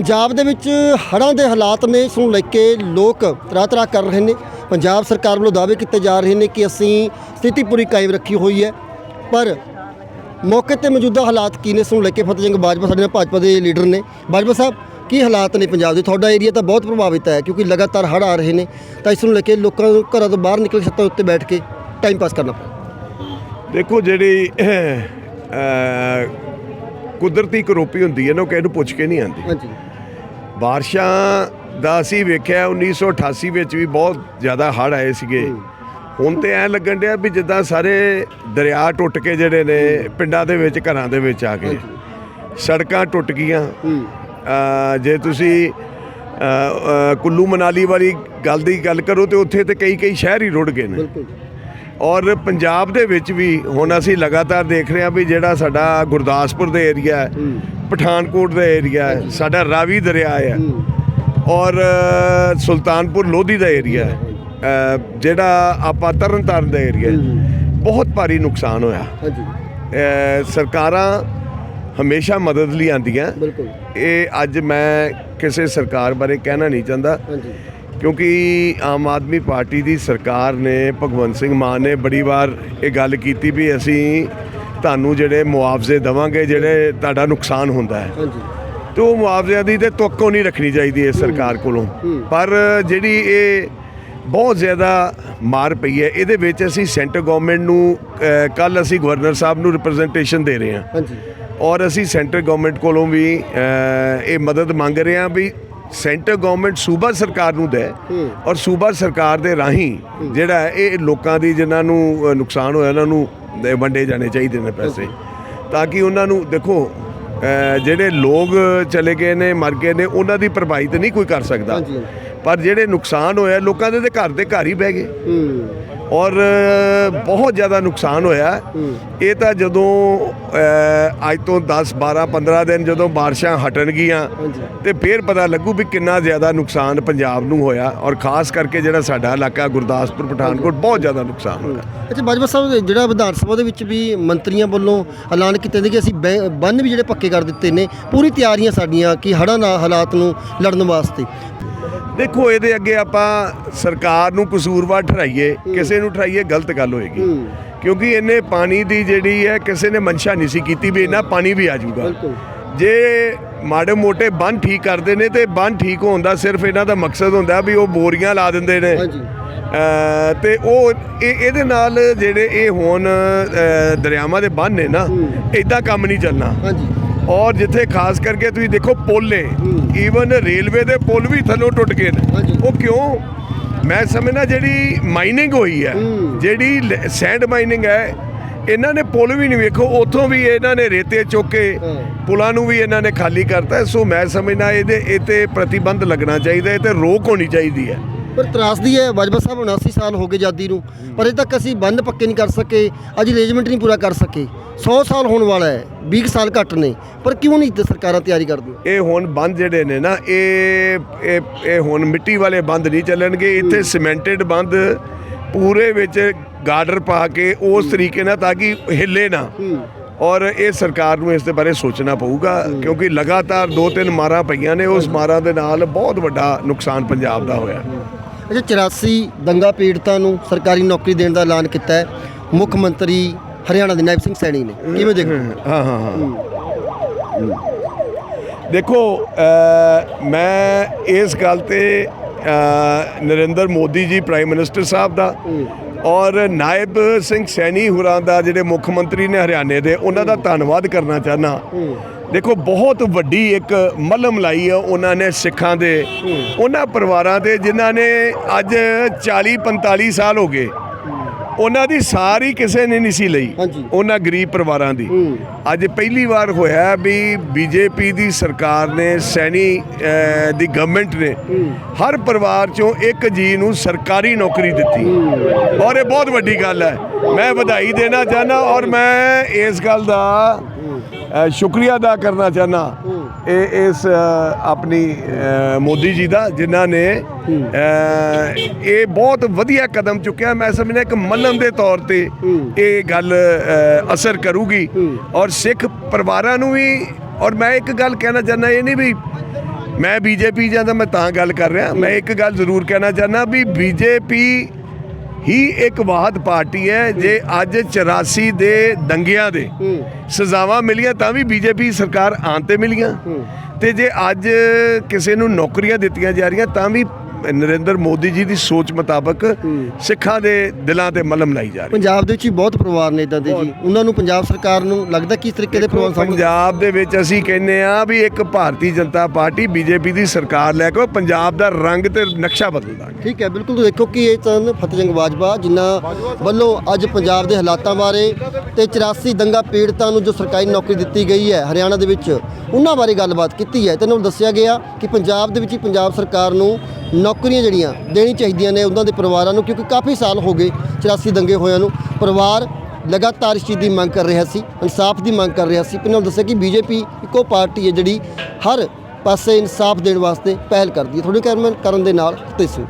ਪੰਜਾਬ ਦੇ ਵਿੱਚ ਹੜ੍ਹਾਂ ਦੇ ਹਾਲਾਤ ਨੇ ਇਸ ਨੂੰ ਲੈ ਕੇ ਲੋਕ ਤਰ੍ਹਾਂ ਤਰ੍ਹਾਂ ਕਰ ਰਹੇ ਨੇ। ਪੰਜਾਬ ਸਰਕਾਰ ਵੱਲੋਂ ਦਾਅਵੇ ਕੀਤੇ ਜਾ ਰਹੇ ਨੇ ਕਿ ਅਸੀਂ ਸਥਿਤੀ ਪੂਰੀ ਕਾਇਮ ਰੱਖੀ ਹੋਈ ਹੈ। ਪਰ ਮੌਕੇ ਤੇ ਮੌਜੂਦਾ ਹਾਲਾਤ ਕੀ ਨੇ ਇਸ ਨੂੰ ਲੈ ਕੇ ਫਤਿਹ ਸਿੰਘ ਬਾਜਵਾ ਸਾਡੇ ਨਾਲ ਭਾਜਪਾ ਦੇ ਲੀਡਰ ਨੇ। ਬਾਜਵਾ ਸਾਹਿਬ ਕੀ ਹਾਲਾਤ ਨੇ ਪੰਜਾਬ ਦੇ? ਤੁਹਾਡਾ ਏਰੀਆ ਤਾਂ ਬਹੁਤ ਪ੍ਰਭਾਵਿਤ ਹੈ ਕਿਉਂਕਿ ਲਗਾਤਾਰ ਹੜ੍ਹ ਆ ਰਹੇ ਨੇ। ਤਾਂ ਇਸ ਨੂੰ ਲੈ ਕੇ ਲੋਕਾਂ ਨੂੰ ਘਰਾਂ ਤੋਂ ਬਾਹਰ ਨਿਕਲ ਛੱਤਾਂ ਉੱਤੇ ਬੈਠ ਕੇ ਟਾਈਮ ਪਾਸ ਕਰਨਾ ਪਊ। ਦੇਖੋ ਜਿਹੜੀ ਕੁਦਰਤੀ ਕਰੋਪੀ ਹੁੰਦੀ ਹੈ ਨਾ ਉਹ ਕਿਸੇ ਨੂੰ ਪੁੱਛ ਕੇ ਨਹੀਂ ਆਉਂਦੀ। ਹਾਂਜੀ। ਬਾਰਿਸ਼ਾਂ ਦਾ ਅਸੀਂ ਵੇਖਿਆ 1988 ਵਿੱਚ ਵੀ ਬਹੁਤ ਜ਼ਿਆਦਾ ਹੜ੍ਹ ਆਏ ਸੀਗੇ। ਹੁਣ ਤੇ ਐ ਲੱਗਣ ਡਿਆ ਵੀ ਜਿੱਦਾਂ ਸਾਰੇ ਦਰਿਆ ਟੁੱਟ ਕੇ ਜਿਹੜੇ ਨੇ ਪਿੰਡਾਂ ਦੇ ਵਿੱਚ ਘਰਾਂ ਦੇ ਵਿੱਚ ਆ ਗਏ। ਸੜਕਾਂ ਟੁੱਟ ਗਈਆਂ। ਜੇ ਤੁਸੀਂ ਕੁੱਲੂ ਮਨਾਲੀ ਵਾਲੀ ਗੱਲ ਦੀ ਗੱਲ ਕਰੋ ਤੇ ਉੱਥੇ ਤੇ ਕਈ ਕਈ ਸ਼ਹਿਰ ਹੀ ਰੁੜ ਗਏ ਨੇ। ਔਰ ਪੰਜਾਬ ਦੇ ਵਿੱਚ ਵੀ ਹੁਣ ਅਸੀਂ ਲਗਾਤਾਰ ਦੇਖ ਰਹੇ ਹਾਂ ਵੀ ਜਿਹੜਾ ਸਾਡਾ ਗੁਰਦਾਸਪੁਰ ਦਾ ਏਰੀਆ ਹੈ। ਪਠਾਨਕੋਟ ਦਾ ਏਰੀਆ ਹੈ ਸਾਡਾ ਰਾਵੀ ਦਰਿਆ ਹੈ ਔਰ ਸੁਲਤਾਨਪੁਰ ਲੋਧੀ ਦਾ ਏਰੀਆ ਹੈ। ਜਿਹੜਾ ਆਪਾਂ ਤਰਨਤਾਰਨ ਦਾ ਏਰੀਆ ਹੈ ਬਹੁਤ ਭਾਰੀ ਨੁਕਸਾਨ ਹੋਇਆ। ਹਾਂਜੀ। ਸਰਕਾਰਾਂ ਹਮੇਸ਼ਾ ਮਦਦ ਲਈ ਬਿਲਕੁਲ। ਇਹ ਅੱਜ ਮੈਂ ਕਿਸੇ ਸਰਕਾਰ ਬਾਰੇ ਕਹਿਣਾ ਨਹੀਂ ਚਾਹੁੰਦਾ। ਹਾਂਜੀ। ਕਿਉਂਕਿ ਆਮ ਆਦਮੀ ਪਾਰਟੀ ਦੀ ਸਰਕਾਰ ਨੇ ਭਗਵੰਤ ਸਿੰਘ ਮਾਨ ਨੇ ਬੜੀ ਵਾਰ ਇਹ ਗੱਲ ਕੀਤੀ ਵੀ ਅਸੀਂ ਤੁਹਾਨੂੰ ਜਿਹੜੇ ਮੁਆਵਜ਼ੇ ਦੇਵਾਂਗੇ ਜਿਹੜੇ ਤੁਹਾਡਾ ਨੁਕਸਾਨ ਹੁੰਦਾ ਹੈ। ਹਾਂਜੀ। ਤੇ ਉਹ ਮੁਆਵਜ਼ਿਆਂ ਦੀ ਤੇ ਤੁੱਕੋ ਨਹੀਂ ਰੱਖਣੀ ਚਾਹੀਦੀ ਇਸ ਸਰਕਾਰ ਕੋਲੋਂ। ਪਰ ਜਿਹੜੀ ਇਹ ਬਹੁਤ ਜ਼ਿਆਦਾ ਮਾਰ ਪਈ ਹੈ ਇਹਦੇ ਵਿੱਚ ਅਸੀਂ ਸੈਂਟਰ ਗਵਰਨਮੈਂਟ ਨੂੰ ਕੱਲ ਅਸੀਂ ਗਵਰਨਰ ਸਾਹਿਬ ਨੂੰ ਰਿਪਰੈਜ਼ੈਂਟੇਸ਼ਨ ਦੇ ਰਹੇ ਹਾਂ। ਹਾਂਜੀ। ਔਰ ਅਸੀਂ ਸੈਂਟਰ ਗਵਰਨਮੈਂਟ ਕੋਲੋਂ ਵੀ ਇਹ ਮਦਦ ਮੰਗ ਰਹੇ ਹਾਂ ਵੀ ਸੈਂਟਰ ਗਵਰਨਮੈਂਟ ਸੂਬਾ ਸਰਕਾਰ ਨੂੰ ਦੇ ਔਰ ਸੂਬਾ ਸਰਕਾਰ ਦੇ ਰਾਹੀਂ ਜਿਹੜਾ ਇਹ ਲੋਕਾਂ ਦੀ ਜਿਨ੍ਹਾਂ ਨੂੰ ਨੁਕਸਾਨ ਹੋਇਆ ਉਹਨਾਂ ਨੂੰ ਦੇ ਵੰਡੇ ਜਾਣੇ ਚਾਹੀਦੇ ਨੇ ਪੈਸੇ। ਤਾਂ ਕਿ ਉਹਨਾਂ ਨੂੰ ਦੇਖੋ ਜਿਹੜੇ ਲੋਕ ਚਲੇ ਗਏ ਨੇ ਮਰ ਗਏ ਨੇ ਉਹਨਾਂ ਦੀ ਭਰਪਾਈ ਤਾਂ ਨਹੀਂ ਕੋਈ ਕਰ ਸਕਦਾ। ਪਰ ਜਿਹੜੇ ਨੁਕਸਾਨ ਹੋਇਆ ਲੋਕਾਂ ਦੇ ਤੇ ਘਰ ਦੇ ਘਰ ਹੀ ਬਹਿ ਗਏ। ਹੂੰ। ਔਰ ਬਹੁਤ ਜ਼ਿਆਦਾ ਨੁਕਸਾਨ ਹੋਇਆ। ਇਹ ਤਾਂ ਜਦੋਂ ਅੱਜ ਤੋਂ 10 12 15 ਦਿਨ ਜਦੋਂ ਬਾਰਿਸ਼ਾਂ ਹਟਣਗੀਆਂ ਤੇ ਫਿਰ ਪਤਾ ਲੱਗੂ ਵੀ ਕਿੰਨਾ ਜ਼ਿਆਦਾ ਨੁਕਸਾਨ ਪੰਜਾਬ ਨੂੰ ਹੋਇਆ। ਔਰ ਖਾਸ ਕਰਕੇ ਜਿਹੜਾ ਸਾਡਾ ਇਲਾਕਾ ਗੁਰਦਾਸਪੁਰ ਪਠਾਨਕੋਟ ਬਹੁਤ ਜ਼ਿਆਦਾ ਨੁਕਸਾਨ ਹੋਇਆ। ਅੱਛਾ ਬਾਜਵਾ ਸਾਹਿਬ ਜਿਹੜਾ ਵਿਧਾਨ ਸਭਾ ਦੇ ਵਿੱਚ ਵੀ ਮੰਤਰੀਆਂ ਵੱਲੋਂ ਐਲਾਨ ਕੀਤਾ ਸੀ ਕਿ ਅਸੀਂ ਬੰਨ ਵੀ ਜਿਹੜੇ ਪੱਕੇ ਕਰ ਦਿੱਤੇ ਨੇ ਪੂਰੀ ਤਿਆਰੀਆਂ ਸਾਡੀਆਂ ਕਿ ਹੜ੍ਹਾਂ ਨਾਲ ਹਾਲਾਤ ਨੂੰ ਲੜਨ ਵਾਸਤੇ। ਦੇਖੋ ਇਹਦੇ ਅੱਗੇ ਆਪਾਂ ਸਰਕਾਰ ਨੂੰ ਕਸੂਰਵਾਰ ਠਹਿਰਾਈਏ ਕਿਸੇ ਨੂੰ ਠਹਿਰਾਈਏ ਗਲਤ ਗੱਲ ਹੋਏਗੀ। ਕਿਉਂਕਿ ਇਹਨੇ ਪਾਣੀ ਦੀ ਜਿਹੜੀ ਹੈ ਕਿਸੇ ਨੇ ਮਨਸ਼ਾ ਨਹੀਂ ਸੀ ਕੀਤੀ ਵੀ ਇਹਨਾਂ ਪਾਣੀ ਵੀ ਆ ਜਾਊਗਾ। ਜੇ ਮਾੜੇ ਮੋਟੇ ਬੰਨ ਠੀਕ ਕਰਦੇ ਨੇ ਤੇ ਬੰਨ ਠੀਕ ਹੋਣ ਦਾ ਸਿਰਫ ਇਹਨਾਂ ਦਾ ਮਕਸਦ ਹੁੰਦਾ ਵੀ ਉਹ ਬੋਰੀਆਂ ਲਾ ਦਿੰਦੇ ਨੇ। ਹਾਂਜੀ। ਤੇ ਉਹ ਇਹ ਇਹਦੇ ਨਾਲ ਜਿਹੜੇ ਇਹ ਹੁਣ ਦਰਿਆਵਾਂ ਦੇ ਬੰਨ ਨੇ ਨਾ ਇਦਾਂ ਕੰਮ ਨਹੀਂ ਚੱਲਣਾ। ਹਾਂਜੀ। ਔਰ ਜਿੱਥੇ ਖਾਸ ਕਰਕੇ ਤੁਸੀਂ ਦੇਖੋ ਪੁੱਲ ਨੇ ਈਵਨ ਰੇਲਵੇ ਦੇ ਪੁੱਲ ਵੀ ਥੱਲੋਂ ਟੁੱਟ ਗਏ ਨੇ। ਉਹ ਕਿਉਂ? ਮੈਂ ਸਮਝਦਾ ਜਿਹੜੀ ਮਾਈਨਿੰਗ ਹੋਈ ਹੈ ਜਿਹੜੀ ਸੈਂਡ ਮਾਈਨਿੰਗ ਹੈ ਇਹਨਾਂ ਨੇ ਪੁੱਲ ਵੀ ਨਹੀਂ ਵੇਖੋ ਉੱਥੋਂ ਵੀ ਇਹਨਾਂ ਨੇ ਰੇਤੇ ਚੁੱਕ ਕੇ। ਪੁਲਾਂ ਨੂੰ ਵੀ ਇਹਨਾਂ ਨੇ ਖਾਲੀ ਕਰਤਾ। ਸੋ ਮੈਂ ਸਮਝਦਾ ਇਹਦੇ ਇਹ ਤੇ ਪ੍ਰਤੀਬੰਧ ਲੱਗਣਾ ਚਾਹੀਦਾ ਇਹ ਤੇ ਰੋਕ ਹੋਣੀ ਚਾਹੀਦੀ ਹੈ। ਪਰ ਤਰਾਸਦੀ ਹੈ ਬਾਜਵਾ ਸਾਹਿਬ 79 ਸਾਲ ਹੋ ਗਏ ਆਜ਼ਾਦੀ ਨੂੰ। ਪਰ ਅਜੇ ਤੱਕ ਅਸੀਂ ਬੰਨ ਪੱਕੇ ਨਹੀਂ ਕਰ ਸਕੇ ਅੱਜ ਅਰੇਂਜਮੈਂਟ ਨਹੀਂ ਪੂਰਾ ਕਰ ਸਕੇ। 100 ਸਾਲ ਹੋਣ ਵਾਲਾ ਹੈ 20 ਸਾਲ ਘੱਟ ਨੇ। ਪਰ ਕਿਉਂ ਨਹੀਂ ਤੇ ਸਰਕਾਰਾਂ ਤਿਆਰੀ ਕਰਦੀਆਂ ਇਹ ਹੁਣ ਬੰਦ ਜਿਹੜੇ ਨੇ ਨਾ ਇਹ ਇਹ ਇਹ ਹੁਣ ਮਿੱਟੀ ਵਾਲੇ ਬੰਦ ਨਹੀਂ ਚੱਲਣਗੇ ਇੱਥੇ ਸੀਮੈਂਟਡ ਬੰਦ ਪੂਰੇ ਵਿੱਚ ਗਾਰਡਰ ਪਾ ਕੇ ਉਸ ਤਰੀਕੇ ਨਾਲ ਤਾਂ ਕਿ ਹਿੱਲੇ ਨਾ। ਔਰ ਇਹ ਸਰਕਾਰ ਨੂੰ ਇਸ ਦੇ ਬਾਰੇ ਸੋਚਣਾ ਪਊਗਾ ਕਿਉਂਕਿ ਲਗਾਤਾਰ ਦੋ ਤਿੰਨ ਮਾਰਾਂ ਪਈਆਂ ਨੇ ਉਸ ਮਾਰਾਂ ਦੇ ਨਾਲ ਬਹੁਤ ਵੱਡਾ ਨੁਕਸਾਨ ਪੰਜਾਬ ਦਾ ਹੋਇਆ। ਅੱਛਾ 84 ਦੰਗਾ ਪੀੜਤਾਂ ਨੂੰ ਸਰਕਾਰੀ ਨੌਕਰੀ ਦੇਣ ਦਾ ਐਲਾਨ ਕੀਤਾ ਹੈ। ਮੁੱਖ ਮੰਤਰੀ ਹਰਿਆਣਾ ਦੇ ਨਾਇਬ ਸਿੰਘ ਸੈਣੀ ਨੇ। ਕਿਵੇਂ ਦੇਖੋ ਹਾਂ? ਹਾਂ ਹਾਂ ਦੇਖੋ ਮੈਂ ਇਸ ਗੱਲ ਤੇ ਨਰਿੰਦਰ ਮੋਦੀ ਜੀ ਪ੍ਰਾਈਮ ਮਿਨਿਸਟਰ ਸਾਹਿਬ ਦਾ ਔਰ ਨਾਇਬ ਸਿੰਘ ਸੈਣੀ ਹੁਰਾਂ ਦਾ ਜਿਹੜੇ ਮੁੱਖ ਮੰਤਰੀ ਨੇ ਹਰਿਆਣੇ ਦੇ ਉਹਨਾਂ ਦਾ ਧੰਨਵਾਦ ਕਰਨਾ ਚਾਹਨਾ ਦੇਖੋ ਬਹੁਤ ਵੱਡੀ ਇੱਕ ਮਲਮ ਲਾਈ ਹੈ ਉਹਨਾਂ ਨੇ ਸਿੱਖਾਂ ਦੇ। ਉਹਨਾਂ ਪਰਿਵਾਰਾਂ ਦੇ ਜਿਨ੍ਹਾਂ ਨੇ ਅੱਜ 40 45 ਸਾਲ ਹੋ ਗਏ। ਉਹਨਾਂ ਦੀ ਸਾਰੀ ਕਿਸੇ ਨੇ ਨਹੀਂ ਸੀ ਲਈ। ਉਹਨਾਂ ਗਰੀਬ ਪਰਿਵਾਰਾਂ ਦੀ। ਅੱਜ ਪਹਿਲੀ ਵਾਰ ਹੋਇਆ ਵੀ ਬੀਜੇਪੀ ਦੀ ਸਰਕਾਰ ਨੇ ਸੈਣੀ ਦੀ ਗਵਰਨਮੈਂਟ ਨੇ ਹਰ ਪਰਿਵਾਰ ਚੋਂ ਇੱਕ ਜੀ ਨੂੰ ਸਰਕਾਰੀ ਨੌਕਰੀ ਦਿੱਤੀ। ਔਰ ਇਹ ਬਹੁਤ ਵੱਡੀ ਗੱਲ ਹੈ। ਮੈਂ ਵਧਾਈ ਦੇਣਾ ਚਾਹਨਾ ਔਰ ਮੈਂ ਇਸ ਗੱਲ ਦਾ ਸ਼ੁਕਰੀਆ ਅਦਾ ਕਰਨਾ ਚਾਹਨਾ। ਇਹ ਇਸ ਆਪਣੀ ਮੋਦੀ ਜੀ ਦਾ ਜਿਨ੍ਹਾਂ ਨੇ ਇਹ ਬਹੁਤ ਵਧੀਆ ਕਦਮ ਚੁੱਕਿਆ। ਮੈਂ ਸਮਝਦਾ ਇੱਕ ਮੰਨਣ ਦੇ ਤੌਰ ਤੇ ਇਹ ਗੱਲ ਅਸਰ ਕਰੂਗੀ। ਔਰ ਸਿੱਖ ਪਰਿਵਾਰਾਂ ਨੂੰ ਵੀ ਔਰ ਮੈਂ ਇੱਕ ਗੱਲ ਕਹਿਣਾ ਚਾਹੁੰਦਾ ਇਹ ਨਹੀਂ ਵੀ ਮੈਂ ਬੀਜੇਪੀ ਜਾਂ ਤਾਂ ਮੈਂ ਤਾਂ ਗੱਲ ਕਰ ਰਿਹਾ। ਮੈਂ ਇੱਕ ਗੱਲ ਜ਼ਰੂਰ ਕਹਿਣਾ ਚਾਹੁੰਦਾ ਵੀ ਬੀਜੇਪੀ ਹੀ ਇੱਕ ਵਾਹਦ ਪਾਰਟੀ ਹੈ ਜੇ ਅੱਜ 84 ਦੇ ਦੰਗਿਆਂ ਦੇ ਸਜ਼ਾਵਾਂ ਮਿਲੀਆਂ ਤਾਂ ਵੀ ਬੀਜੇਪੀ ਸਰਕਾਰ ਆਉਣ ਤੇ ਮਿਲੀਆਂ। ਤੇ ਜੇ ਅੱਜ ਕਿਸੇ ਨੂੰ ਨੌਕਰੀਆਂ ਦਿੱਤੀਆਂ ਜਾ ਰਹੀਆਂ ਤਾਂ ਵੀ ਨਰਿੰਦਰ ਮੋਦੀ ਜੀ ਦੀ ਸੋਚ ਮੁਤਾਬਕ ਸਿੱਖਾਂ ਦੇ ਦਿਲਾਂ ਤੇ ਮਲਮ ਲਾਈ ਜਾ ਰਹੀ ਪੰਜਾਬ ਦੇ ਵਿੱਚ ਹੀ ਬਹੁਤ ਪਰਿਵਾਰ ਨੇ ਇਦਾਂ ਦੇ ਜੀ। ਉਹਨਾਂ ਨੂੰ ਪੰਜਾਬ ਸਰਕਾਰ ਨੂੰ ਲੱਗਦਾ ਕਿਸ ਤਰੀਕੇ ਦੇ ਪਰਿਵਾਰ ਸਾਹਮਣੇ ਪੰਜਾਬ ਦੇ ਵਿੱਚ ਅਸੀਂ ਕਹਿੰਦੇ ਆ ਵੀ ਇੱਕ ਭਾਰਤੀ ਜਨਤਾ ਪਾਰਟੀ ਬੀਜੇਪੀ ਦੀ ਸਰਕਾਰ ਲੈ ਕੇ ਪੰਜਾਬ ਦਾ ਰੰਗ ਤੇ ਨਕਸ਼ਾ ਬਦਲ ਦਾਂਗੇ। ਠੀਕ ਹੈ ਬਿਲਕੁਲ ਦੇਖੋ ਕਿ ਇਹ ਸਨ ਫਤਿਹ ਸਿੰਘ ਬਾਜਵਾ ਜਿਨ੍ਹਾਂ ਵੱਲੋਂ ਅੱਜ ਪੰਜਾਬ ਦੇ ਹਾਲਾਤਾਂ ਬਾਰੇ ਤੇ 84 ਦੰਗਾ ਪੀੜਤਾਂ ਨੂੰ ਜੋ ਸਰਕਾਰੀ ਨੌਕਰੀ ਦਿੱਤੀ ਗਈ ਹੈ ਹਰਿਆਣਾ ਦੇ ਵਿੱਚ ਉਹਨਾਂ ਬਾਰੇ ਗੱਲਬਾਤ ਕੀਤੀ ਹੈ। ਤੇ ਉਹਨਾਂ ਨੂੰ ਦੱਸਿਆ ਗਿਆ ਕਿ ਪੰਜਾਬ ਦੇ ਵਿੱਚ ਹੀ ਪੰਜਾਬ ਸਰਕਾਰ ਨੂੰ ਨੌਕਰੀਆਂ ਜਿਹੜੀਆਂ ਦੇਣੀ ਚਾਹੀਦੀਆਂ ਨੇ ਉਹਨਾਂ ਦੇ ਪਰਿਵਾਰਾਂ ਨੂੰ, ਕਿਉਂਕਿ ਕਾਫੀ ਸਾਲ ਹੋ ਗਏ 84 ਦੰਗੇ ਹੋਇਆਂ ਨੂੰ। ਪਰਿਵਾਰ ਲਗਾਤਾਰ ਇਸ ਚੀਜ਼ ਦੀ ਮੰਗ ਕਰ ਰਿਹਾ ਸੀ, ਇਨਸਾਫ ਦੀ ਮੰਗ ਕਰ ਰਿਹਾ ਸੀ। ਇਹਨਾਂ ਨੂੰ ਦੱਸਿਆ ਕਿ ਬੀਜੇਪੀ ਇੱਕੋ ਪਾਰਟੀ ਹੈ ਜਿਹੜੀ ਹਰ ਪਾਸੇ ਇਨਸਾਫ ਦੇਣ ਵਾਸਤੇ ਪਹਿਲ ਕਰਦੀ ਹੈ। ਤੁਹਾਡੇ ਕਰਨ ਕਰਨ ਦੇ ਨਾਲ, ਤੇ ਸਿੰਘ